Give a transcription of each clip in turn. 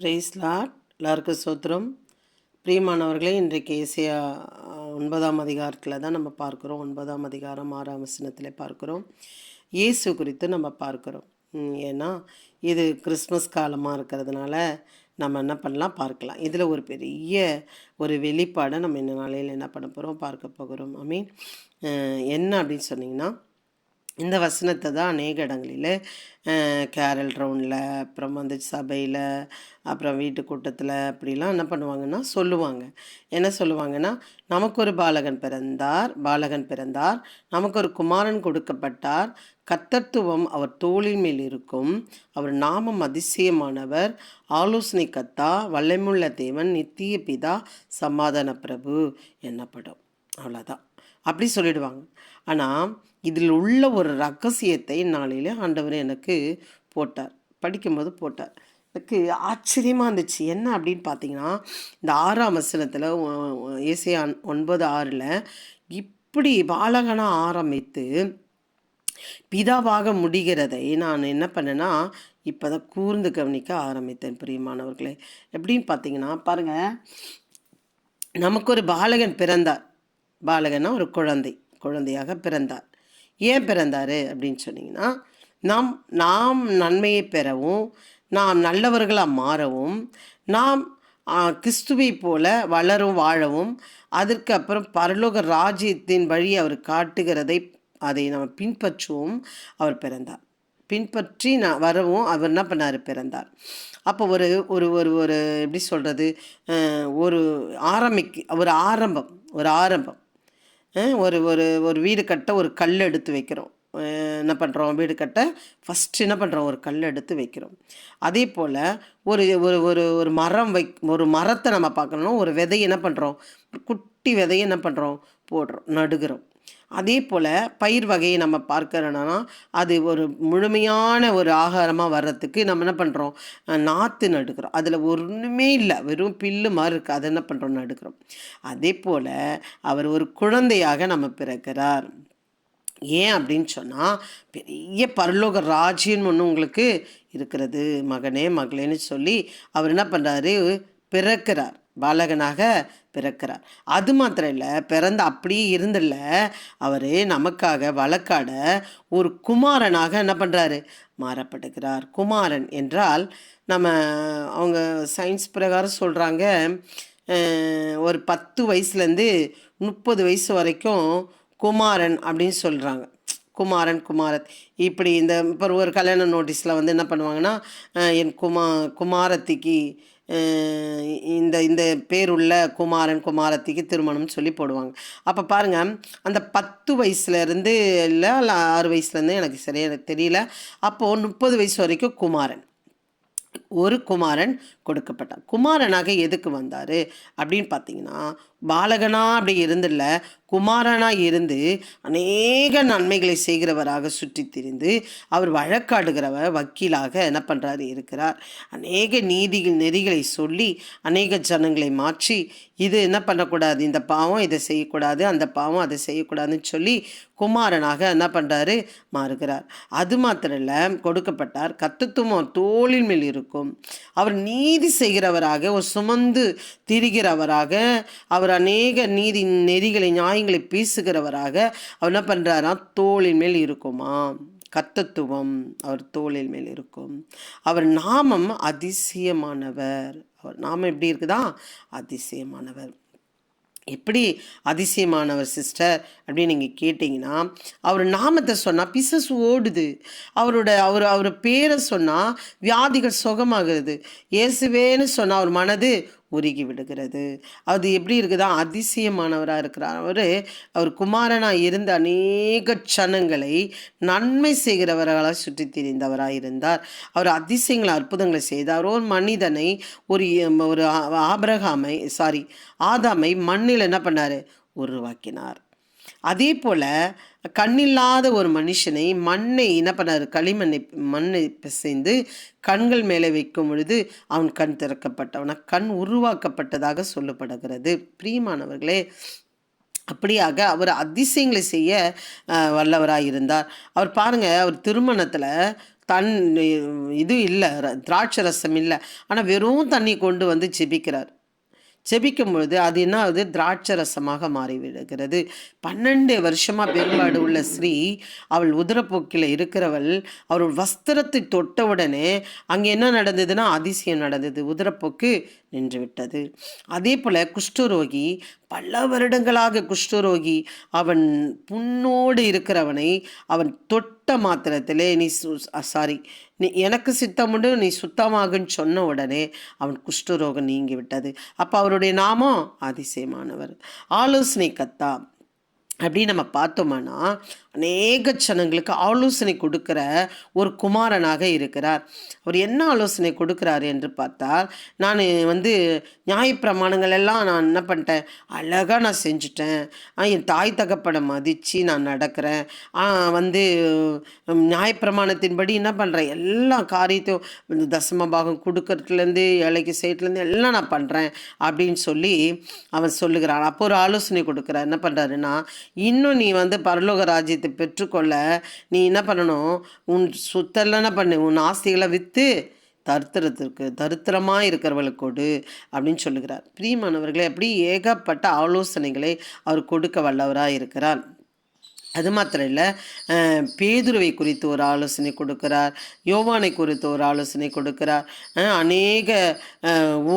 Price lot எல்லாருக்கும் சோத்திரம் பிரியமானவர்களே இன்றைக்கு ஏசியா ஒன்பதாம் அதிகாரத்தில் தான் நம்ம பார்க்குறோம். ஒன்பதாம் அதிகாரம் ஆறாம் வசனத்தில் பார்க்குறோம். இயேசு குறித்து நம்ம பார்க்குறோம். ஏன்னா இது கிறிஸ்மஸ் காலமாக இருக்கிறதுனால நம்ம என்ன பண்ணலாம் பார்க்கலாம். இதில் ஒரு பெரிய ஒரு வெளிப்பாடை நம்ம இந்த நாளையில் என்ன பண்ண போகிறோம் பார்க்க போகிறோம். ஐ மீன் என்ன அப்படின்னு சொன்னிங்கன்னா இந்த வசனத்தை தான் அநேக இடங்களில் கேரல் ரவுண்டில் அப்புறம் வந்து சபையில் அப்புறம் வீட்டு கூட்டத்தில் அப்படிலாம் என்ன பண்ணுவாங்கன்னா சொல்லுவாங்க. என்ன சொல்லுவாங்கன்னா நமக்கு ஒரு பாலகன் பிறந்தார் பாலகன் பிறந்தார் நமக்கு ஒரு குமாரன் கொடுக்கப்பட்டார் கத்தத்துவம் அவர் தோளின் மேல் இருக்கும் அவர் நாமம் அதிசயமானவர் ஆலோசனை கத்தா வல்லமுள்ள தேவன் நித்திய பிதா சமாதான பிரபு என்னப்படும். அவ்வளோதான் அப்படி சொல்லிடுவாங்க. ஆனால் இதில் உள்ள ஒரு ரகசியத்தை நாளையில் ஆண்டவர் எனக்கு போட்டார். படிக்கும்போது போட்டார். எனக்கு ஆச்சரியமாக இருந்துச்சு. என்ன அப்படின்னு பார்த்தீங்கன்னா இந்த ஆறாம் வசனத்தில் ஏசியா ஒன்பது ஆறில் இப்படி பாலகனாக ஆரம்பித்து பிதாவாக முடிகிறதை நான் என்ன பண்ணேன்னா இப்போ தான் கூர்ந்து கவனிக்க ஆரம்பித்தேன் பிரியமானவர்களே. எப்படின்னு பார்த்தீங்கன்னா பாருங்கள் நமக்கு ஒரு பாலகன் பிறந்தார். பாலகன்னா ஒரு குழந்தை குழந்தையாக பிறந்தார் ஏன் பிறந்தார் அப்படின்னு சொன்னீங்கன்னா நாம் நாம் நன்மையை பெறவும் நாம் நல்லவர்களாக மாறவும் நாம் கிறிஸ்துவை போல வளரும் வாழவும் அதற்கு அப்புறம் பரலோக ராஜ்யத்தின் வழி அவர் காட்டுகிறதை அதை நம்ம பின்பற்றவும் அவர் பிறந்தார். பின்பற்றி நான் வரவும் அவர் என்ன பண்ணார் பிறந்தார். அப்போ ஒரு ஒரு ஒரு ஒரு எப்படி சொல்கிறது ஒரு ஆரம்பிக்கு ஒரு ஆரம்பம் ஒரு ஆரம்பம். ஒரு ஒரு ஒரு வீடு கட்ட ஒரு கல் எடுத்து வைக்கிறோம். என்ன பண்ணுறோம் வீடு கட்ட ஃபஸ்ட்டு என்ன பண்ணுறோம் ஒரு கல் எடுத்து வைக்கிறோம். அதே போல் ஒரு ஒரு ஒரு ஒரு மரம் வை ஒரு மரத்தை நம்ம பார்க்கணும் ஒரு விதையை என்ன பண்ணுறோம் குட்டி விதையை என்ன பண்ணுறோம் போடுறோம் நடுகிறோம். அதே போல் பயிர் வகையை நம்ம பார்க்கறோன்னா அது ஒரு முழுமையான ஒரு ஆகாரமாக வர்றதுக்கு நம்ம என்ன பண்ணுறோம் நாற்று நடுக்கிறோம். அதில் ஒன்றுமே இல்லை. வெறும் பில்லு மாதிரி இருக்குது அதை என்ன பண்ணுறோம் நடுக்கிறோம். அதே போல் அவர் ஒரு குழந்தையாக நம்ம பிறக்கிறார். ஏன் அப்படின்னு சொன்னால் பெரிய பரலோக ராஜ்யம் ஒன்று உங்களுக்கு இருக்கிறது. மகனே மகளேன்னு சொல்லி அவர் என்ன பண்ணுறாரு பிறக்கிறார். பாலகனாக பிறக்கிறார். அது மாத்திரம் இல்லை பிறந்த அப்படியே இருந்தில்ல அவர் நமக்காக வழக்காட ஒரு குமாரனாக என்ன பண்ணுறாரு மாறப்படுகிறார் குமாரன் என்றால் நம்ம அவங்க சயின்ஸ் பிரகாரம் சொல்கிறாங்க ஒரு பத்து வயசுலேருந்து முப்பது வயசு வரைக்கும் குமாரன் அப்படின்னு சொல்கிறாங்க குமாரன் குமாரத். இப்படி இந்த இப்போ ஒரு கல்யாண நோட்டீஸில் வந்து என்ன பண்ணுவாங்கன்னா என் குமா குமாரத்திக்கு இந்த இந்த பேருள்ள குமாரன் குமாரத்திக்கு திருமணம்னு சொல்லி போடுவாங்க. அப்போ பாருங்கள் அந்த பத்து வயசுலேருந்து இல்லை இல்லை ஆறு வயசுலேருந்து எனக்கு சரியாக எனக்கு தெரியல. அப்போது முப்பது வயசு வரைக்கும் குமாரன். ஒரு குமாரன் கொடுக்கப்பட்டார் குமாரனாக எதுக்கு வந்தார்? அப்படின்னு பார்த்தீங்கன்னா பாலகனாக அப்படி இருந்தில்ல குமாரனாக இருந்து அநேக நன்மைகளை செய்கிறவராக சுற்றி திரிந்து அவர் வழக்காடுகிறவர் வக்கீலாக என்ன பண்ணுறாரு இருக்கிறார். அநேக நீதி நெறிகளை சொல்லி அநேக ஜனங்களை மாற்றி இது என்ன பண்ணக்கூடாது? இந்த பாவம் இதை செய்யக்கூடாது அந்த பாவம் அதை செய்யக்கூடாதுன்னு சொல்லி குமாரனாக என்ன பண்ணுறாரு மாறுகிறார். அது மாத்திரம் இல்லை கொடுக்கப்பட்டார். கத்துத்துவம் தோளின் மேல் இருக்கும். அவர் நீதி செய்கிறவராக ஒரு சுமந்து திரிகிறவராக அவர் அநேக நீதி நெறிகளை நியாயங்களை பேசுகிறவராக அவர் என்ன பண்ணுறாரா தோளின் மேல் இருக்குமா? கத்தத்துவம் அவர் தோளின் மேல் இருக்கும். அவர் நாமம் அதிசயமானவர். அவர் நாமம் எப்படி இருக்குதா? அதிசயமானவர். எப்படி அதிசயமானவர் சிஸ்டர் அப்படின்னு நீங்கள் கேட்டிங்கன்னா அவர் நாமத்தை சொன்னால் பிசஸ் ஓடுது. அவரோட அவர் அவர் பேரை சொன்னால் வியாதிகள் சுகமாகிறது. இயேசுவேன்னு சொன்னால் அவர் மனது உருகி விடுகிறது. அது எப்படி இருக்குதா? அதிசயமானவராக இருக்கிறார். அவர் அவர் குமாரனாக இருந்த அநேக க்ஷணங்களை நன்மை செய்கிறவர்களாக சுற்றி திரிந்தவராக இருந்தார். அவர் அதிசயங்களை அற்புதங்களை செய்தார். ஒரு மனிதனை ஒரு ஒரு ஆபரகாமை ஆபிரகாமை சாரி ஆதாமை மண்ணில் என்ன பண்ணார்? உருவாக்கினார். அதே போல் கண்ணில்லாத ஒரு மனுஷனை மண்ணை என்ன பண்ணார்? களிமண்ணை மண்ணை பிசைந்து கண்கள் மேலே வைக்கும் பொழுது அவன் கண் திறக்கப்பட்டவனா. கண் உருவாக்கப்பட்டதாக சொல்லப்படுகிறது. பிரியமானவர்களே அப்படியாக அவர் அதிசயங்களை செய்ய வல்லவராக இருந்தார். அவர் பாருங்கள் அவர் திருமணத்தில் தன் இது இல்லை திராட்சை ரசம் இல்லை. ஆனால் வெறும் தண்ணி கொண்டு வந்து ஜெபிக்கிறார். ஜெபிக்கும் பொழுது அது என்ன ஆகுது? திராட்சை ரசமாக மாறிவிடுகிறது. பன்னெண்டு வருஷமாக பெரும்பாடு உள்ள ஸ்ரீ அவள் உதரப்போக்கில் இருக்கிறவள் அவள் வஸ்திரத்தை தொட்டவுடனே அங்கே என்ன நடந்ததுன்னா அதிசயம் நடந்தது. உதரப்போக்கு நின்றுவிட்டது அதே போல் குஷ்டரோகி பல வருடங்களாக குஷ்டரோகி அவன் புண்ணோடு இருக்கிறவனை அவன் தொட்ட மாத்திரத்திலே நீ சாரி நீ எனக்கு சித்தமுண்டு நீ சுத்தமாகுன்னு சொன்ன உடனே அவன் குஷ்டரோகம் நீங்கி விட்டது அப்போ அவருடைய நாமம் அதிசயமானவர். ஆலோசனை கத்தா அப்படி நம்ம பார்த்தோம்னா அநேக ஜனங்களுக்கு ஆலோசனை கொடுக்கிற ஒரு குமாரனாக இருக்கிறார். அவர் என்ன ஆலோசனை கொடுக்கிறார் என்று பார்த்தால் நான் வந்து நியாயப்பிரமாணங்கள் எல்லாம் நான் என்ன பண்ணிட்டேன்? அழகாக நான் செஞ்சுட்டேன். என் தாய் தகப்பனை மதித்து நான் நடக்கிறேன். வந்து நியாயப்பிரமாணத்தின்படி என்ன பண்ணுறேன் எல்லா காரியத்தையும் இந்த தசம பாகம் கொடுக்கறதுலேருந்து ஏழைக்கு செய்யறதுலேருந்து எல்லாம் நான் பண்ணுறேன் அப்படின்னு சொல்லி அவன் சொல்லுகிறான். அப்போ ஒரு ஆலோசனை கொடுக்குறார். என்ன பண்ணுறாருன்னா இன்னும் நீ வந்து பரலோக ராஜ்யத்தை பெற்றுக்கொள்ள நீ என்ன பண்ணணும்? உன் சுத்தெல்லாம் பண்ணு? உன் ஆஸ்திகளை விற்று தருத்திரத்திற்கு தருத்திரமாக இருக்கிறவர்களுக்கு கொடு அப்படின்னு சொல்லுகிறார். பிரியமானவர்களை அப்படி ஏகப்பட்ட ஆலோசனைகளை அவர் கொடுக்க வல்லவராக இருக்கிறார் அது மாத்திரம் இல்லை பேதுருவை குறித்து ஒரு ஆலோசனை கொடுக்கிறார் யோவானை குறித்து ஒரு ஆலோசனை கொடுக்கிறார் அநேக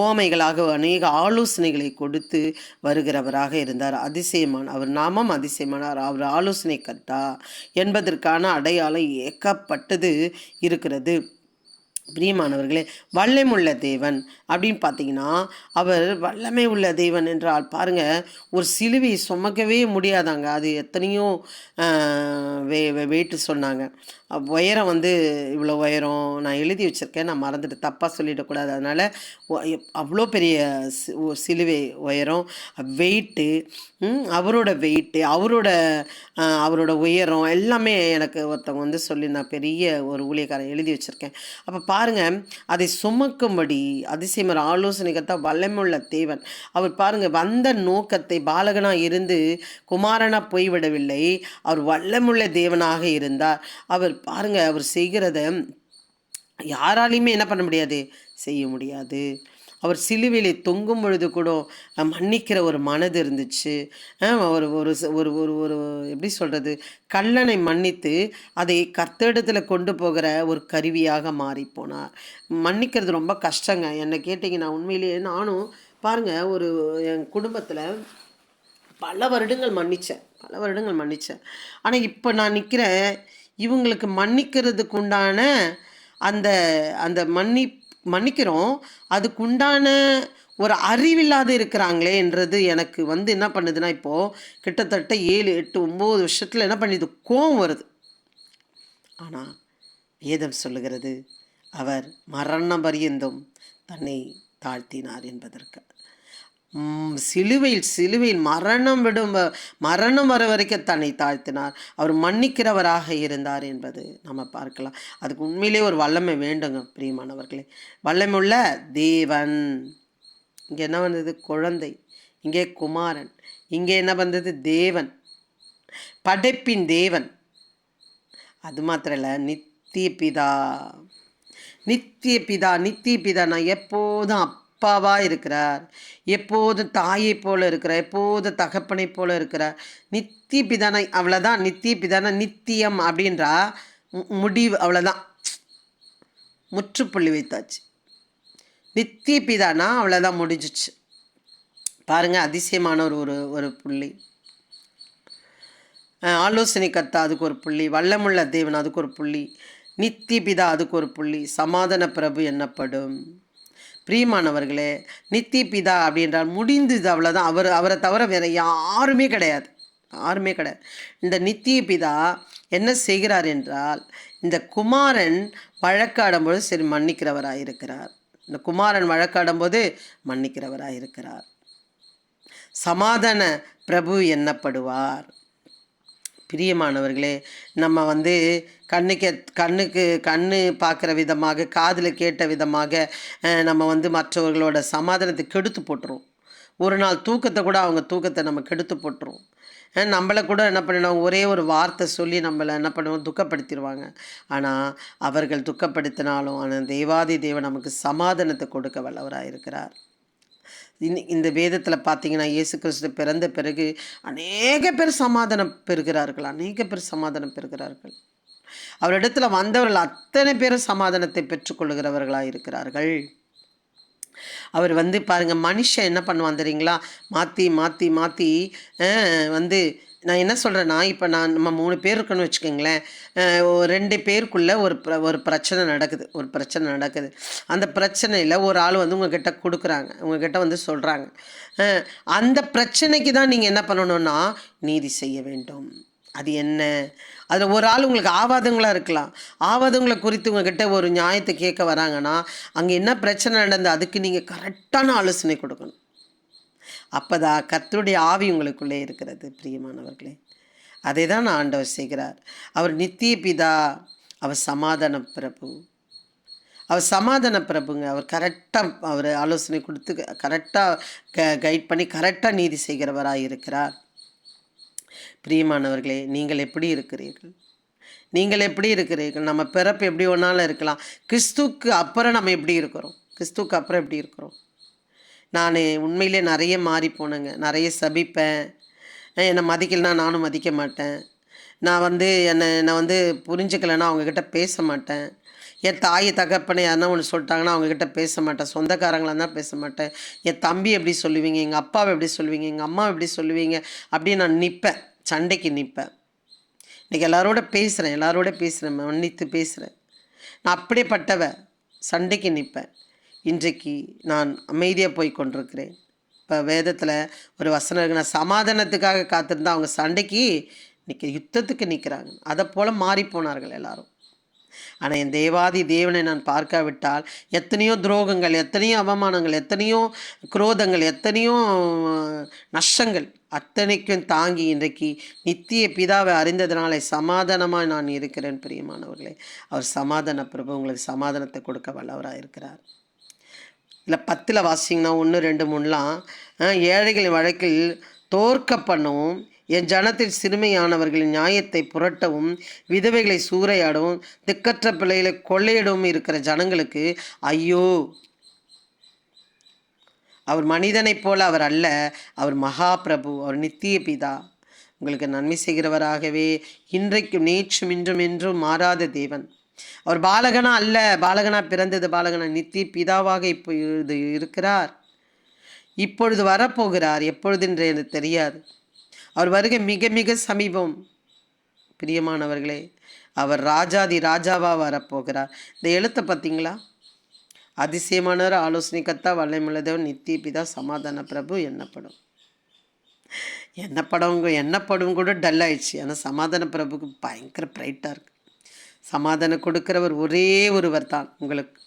ஓமைகளாக உவமைகளாக அநேக ஆலோசனைகளை கொடுத்து வருகிறவராக இருந்தார். அதிசயமான அவர் நாமம் அதிசயமானார் அவர் ஆலோசனை கர்த்தா என்பதற்கான அடையாளம் ஏக்கப்பட்டது இருக்கிறது. பிரியமானவர்களே வல்லமுள்ள தேவன் அப்படின்னு பார்த்தீங்கன்னா அவர் வல்லமை உள்ள தேவன் என்றால் பாருங்க ஒரு சிலுவை சுமக்கவே முடியாதாங்க. அது எத்தனையோ வே வெயிட்டு சொன்னாங்க. உயரம் வந்து இவ்வளோ உயரம் நான் எழுதி வச்சுருக்கேன் நான் மறந்துட்டு தப்பாக சொல்லிடக்கூடாது. அதனால் அவ்வளோ பெரிய சிலுவை உயரம் வெயிட்டு அவரோட வெயிட்டு அவரோட அவரோட உயரம் எல்லாமே எனக்கு ஒருத்தவங்க வந்து சொல்லி நான் பெரிய ஒரு ஊழியக்காரன் எழுதி வச்சுருக்கேன். அப்போ பாருங்கள் அதை சுமக்கும்படி அதிசயமர் ஆலோசனைக்கத்தா வல்லமுள்ள தேவன். அவர் பாருங்கள் வந்த நோக்கத்தை பாலகனாக இருந்து குமாரனாக போய்விடவில்லை. அவர் வல்லமுள்ள தேவனாக இருந்தார். அவர் பாருங்கள் அவர் செய்கிறத யாராலையுமே என்ன பண்ண முடியாது? செய்ய முடியாது. அவர் சிலுவையிலே தொங்கும் பொழுது கூட மன்னிக்கிற ஒரு மனது இருந்துச்சு. ஒரு ஒரு ஒரு ஒரு ஒரு எப்படி சொல்கிறது கல்லனை மன்னித்து அதை கர்த்தரிடத்தில் கொண்டு போகிற ஒரு கருவியாக மாறி போனார். மன்னிக்கிறது ரொம்ப கஷ்டங்க. என்னை கேட்டிங்கன்னா உண்மையிலேயே நானும் பாருங்கள் ஒரு என் குடும்பத்தில் பல வருடங்கள் மன்னிச்சேன். பல வருடங்கள் மன்னிச்சேன். ஆனால் இப்போ நான் நிற்கிறேன் இவங்களுக்கு மன்னிக்கிறதுக்கு உண்டான அந்த அந்த மன்னி மன்னிக்கிறோம். அதுக்குண்டான ஒரு அறிவில்லாத இருக்கிறாங்களே என்றது எனக்கு வந்து என்ன பண்ணுதுன்னா இப்போது கிட்டத்தட்ட ஏழு எட்டு ஒம்பது வருஷத்தில் என்ன பண்ணுது? கோவம் வருது. ஆனால் வேதம் சொல்லுகிறது அவர் மரண பரியந்தம் தன்னை தாழ்த்தினார் என்பதற்கு. சிலுவையில் சிலுவையில் மரணம் விடும் மரணம் வர வரைக்கும் தன்னை தாழ்த்தினார். அவர் மன்னிக்கிறவராக இருந்தார் என்பது நம்ம பார்க்கலாம். அதுக்கு உண்மையிலே ஒரு வல்லமை வேண்டுங்க பிரியமானவர்களே. வல்லமுள்ள தேவன். இங்கே என்ன வந்தது? குழந்தை. இங்கே குமாரன். இங்கே என்ன வந்தது? தேவன். படைப்பின் தேவன். அது மாத்திரம் இல்லை நித்திய பிதா. நித்திய பிதா நித்திய பிதா. நான் எப்போதும் அப்பாவாக இருக்கிறார். எப்போதும் தாயை போல இருக்கிறார். எப்போதும் தகப்பனை போல இருக்கிறார். நித்திய பிதானை அவ்வளோதான் நித்திய பிதானா நித்தியம் அப்படின்றா மு- முடிவு அவ்வளோதான் முற்றுப்புள்ளி வைத்தாச்சு. நித்திய பிதானா அவ்வளோதான் முடிஞ்சிச்சு. பாருங்கள் அதிசயமான ஒரு ஒரு ஒரு புள்ளி. ஆலோசனை கர்த்தா அதுக்கு ஒரு புள்ளி. வல்லமுள்ள தேவன் அதுக்கு ஒரு புள்ளி. நித்தி பிதா அதுக்கு ஒரு புள்ளி. சமாதான பிரபு என்னப்படும்? பிரியமானவர்களே நித்தி பிதா அப்படின்றால் முடிந்தது அவ்வளோதான் அவர் அவரை தவிர வேறு யாருமே கிடையாது. யாருமே கிடையாது. இந்த நித்திய பிதா என்ன செய்கிறார் என்றால் இந்த குமாரன் வழக்காடும்போது சரி மன்னிக்கிறவராக இருக்கிறார் இந்த குமாரன் வழக்காடும்போது மன்னிக்கிறவராக இருக்கிறார் சமாதான பிரபு எண்ணப்படுவார் பிரியமானவர்களே நம்ம வந்து கண்ணுக்கு கண்ணுக்கு கண்ணு பார்க்குற விதமாக காதில் கேட்ட விதமாக நம்ம வந்து மற்றவர்களோட சமாதானத்தை கெடுத்து போட்டுரும் ஒரு நாள் தூக்கத்தை கூட அவங்க தூக்கத்தை நம்ம கெடுத்து போட்டுரும் நம்மளை கூட என்ன பண்ணிடுவாங்க ஒரே ஒரு வார்த்தை சொல்லி நம்மளை என்ன பண்ணுவோம் துக்கப்படுத்திடுவாங்க ஆனால் அவர்கள் துக்கப்படுத்தினாலும் ஆனால் தெய்வாதி தேவன் நமக்கு சமாதானத்தை கொடுக்க வல்லவராக இருக்கிறார் இந்த இந்த வேதத்தில் பார்த்தீங்கன்னா இயேசு கிறிஸ்து பிறந்த பிறகு அநேக பேர் சமாதானம் பெறுகிறார்கள். அநேக பேர் சமாதானம் பெறுகிறார்கள். அவரிடத்துல வந்தவர்கள் அத்தனை பேரும் சமாதானத்தை பெற்றுக்கொள்கிறவர்களாக இருக்கிறார்கள். அவர் வந்து பாருங்கள் மனுஷன் என்ன பண்ணுவான் தெரியுங்களா? மாற்றி மாற்றி மாற்றி வந்து நான் என்ன சொல்கிறேன்னா இப்போ நான் நம்ம மூணு பேர் இருக்கணும்னு வச்சுக்கோங்களேன். ரெண்டு பேருக்குள்ளே ஒரு பிர ஒரு பிரச்சனை நடக்குது. ஒரு பிரச்சனை நடக்குது. அந்த பிரச்சனையில் ஒரு ஆள் வந்து உங்ககிட்ட கொடுக்குறாங்க. உங்ககிட்ட வந்து சொல்கிறாங்க அந்த பிரச்சனைக்கு தான் நீங்கள் என்ன பண்ணணும்னா நீதி செய்ய வேண்டும். அது என்ன? அதில் ஒரு ஆள் உங்களுக்கு ஆவாதங்களாக இருக்கலாம். ஆவாதங்களை குறித்து உங்ககிட்ட ஒரு நியாயத்தை கேட்க வராங்கன்னா அங்கே என்ன பிரச்சனை நடந்தது அதுக்கு நீங்கள் கரெக்டான ஆலோசனை கொடுக்கணும். அப்போதான் கர்த்தருடைய ஆவி உங்களுக்குள்ளே இருக்கிறது பிரியமானவர்களே. அதை தான் ஆண்டவர் செய்கிறார். அவர் நித்திய பிதா அவர் சமாதான பிரபு. அவர் சமாதான பிரபுங்க. அவர் கரெக்டாக அவர் ஆலோசனை கொடுத்து கரெக்டாக க கைட் பண்ணி கரெக்டாக நீதி செய்கிறவராக இருக்கிறார். பிரியமானவர்களே நீங்கள் எப்படி இருக்கிறீர்கள்? நீங்கள் எப்படி இருக்கிறீர்கள்? நம்ம பிறப்பு எப்படி ஒன்றாலும் இருக்கலாம்? கிறிஸ்துக்கு அப்புறம் நம்ம எப்படி இருக்கிறோம்? கிறிஸ்துவுக்கு அப்புறம் எப்படி இருக்கிறோம்? நான் உண்மையிலே நிறைய மாறி போனேங்க. நிறைய சபிப்பேன். என்னை மதிக்கலைன்னா நானும் மதிக்க மாட்டேன். நான் வந்து என்னை நான் வந்து புரிஞ்சுக்கலைன்னா அவங்கக்கிட்ட பேச மாட்டேன். என் தாய் தகப்பனை யாருன்னா ஒன்று சொல்லிட்டாங்கன்னா அவங்கக்கிட்ட பேச மாட்டேன். சொந்தக்காரங்களாக இருந்தால் பேச மாட்டேன். என் தம்பி எப்படி சொல்லுவீங்க? எங்கள் அப்பாவை எப்படி சொல்லுவீங்க? எங்கள் அம்மா எப்படி சொல்லுவீங்க? அப்படின்னு நான் நிற்பேன் சண்டைக்கு நிற்பேன் இன்றைக்கி எல்லாரோட பேசுகிறேன் எல்லாரோட பேசுகிறேன் மன்னித்து பேசுகிறேன் நான் அப்படியே பட்டவ சண்டைக்கு நிற்பேன் இன்றைக்கு நான் அமைதியாக போய் கொண்டிருக்கிறேன். இப்போ வேதத்தில் ஒரு வசனம் நான் சமாதானத்துக்காக காத்திருந்தா அவங்க சண்டைக்கு நிற்க யுத்தத்துக்கு நிற்கிறாங்க அதை போல் மாறி போனார்கள் எல்லாரும். ஆனால் என் தேவாதி தேவனை நான் பார்க்காவிட்டால் எத்தனையோ துரோகங்கள் எத்தனையோ அவமானங்கள் எத்தனையோ குரோதங்கள் எத்தனையோ நஷ்டங்கள் அத்தனைக்கும் தாங்கி இன்றைக்கு நித்திய பிதாவை அறிந்ததினாலே சமாதானமாக நான் இருக்கிறேன் பிரியமானவர்களே. அவர் சமாதான பிரபு உங்களுக்கு சமாதானத்தை கொடுக்க வல்லவராக இருக்கிறார் இல்லை பத்தில் வாசிங்கன்னா ஒன்று ரெண்டு மூணுலாம் ஏழைகளின் வழக்கில் தோற்க பண்ணவும் என் ஜனத்தில் சிறுமையானவர்களின் நியாயத்தை புரட்டவும் விதவைகளை சூறையாடவும் திக்கற்ற பிள்ளைகளை கொள்ளையிடவும் இருக்கிற ஜனங்களுக்கு ஐயோ! அவர் மனிதனைப் போல அவர் அல்ல. அவர் மகா பிரபு அவர் நித்திய பிதா. உங்களுக்கு நன்மை செய்கிறவராகவே இன்றைக்கும் நேற்றும் இன்றும் என்றும் மாறாத தேவன். அவர் பாலகனா அல்ல பாலகனா பிறந்தது பாலகனா நித்திய பிதாவாக இப்போ இருக்கிறார். இப்பொழுது வரப்போகிறார் எப்பொழுது என்று எனக்கு தெரியாது. அவர் வருகை மிக மிக சமீபம். பிரியமானவர்களே அவர் ராஜாதி ராஜாவாக வரப்போகிறார். இந்த எழுத்தை பார்த்தீங்களா? அதிசயமானவர் ஆலோசனை கத்தா வல்லமுள்ளதவன் நித்திய பிதா சமாதான பிரபு என்னப்படும்? என்ன படம் கூட டல் ஆயிடுச்சு. ஆனால் சமாதான பிரபுக்கு பயங்கர பிரைட்டாக இருக்குது சமாதானம் கொடுக்குறவர் ஒரே ஒருவர் தான் உங்களுக்கு.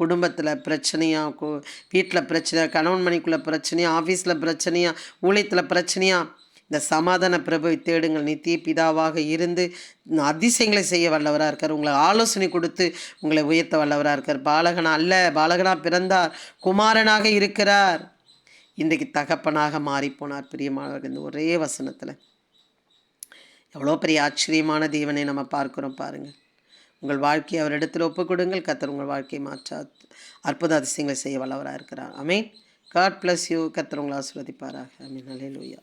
குடும்பத்தில் பிரச்சனையாக கு வீட்டில் பிரச்சனை கணவன் மணிக்குள்ளே பிரச்சனையா ஆஃபீஸில் பிரச்சனையாக ஊழியத்தில் பிரச்சனையாக இந்த சமாதான பிரபுவை தேடுங்கள். நித்திய பிதாவாக இருந்து அதிசயங்களை செய்ய வல்லவராக இருக்கார். உங்களை ஆலோசனை கொடுத்து உங்களை உயர்த்த வல்லவராக இருக்கார். பாலகனா அல்ல பாலகனா பிறந்தார் குமாரனாக இருக்கிறார். இன்றைக்கு தகப்பனாக மாறிப்போனார். பிரியமானவர் இந்த ஒரே வசனத்தில் எவ்வளோ பெரிய ஆச்சரியமான தேவனை நம்ம பார்க்குறோம் பாருங்கள் உங்கள் வாழ்க்கையை அவரிடத்தில் ஒப்புக் கொடுங்கள் கத்தர் உங்கள் வாழ்க்கையை மாற்ற அற்புத அதிசயங்களை செய்ய வல்லவராக இருக்கிறார் அமீன் காட் பிளஸ் யூ கத்தர் உங்களை ஆசிர்வதிப்பாராக. அமீன் லூயா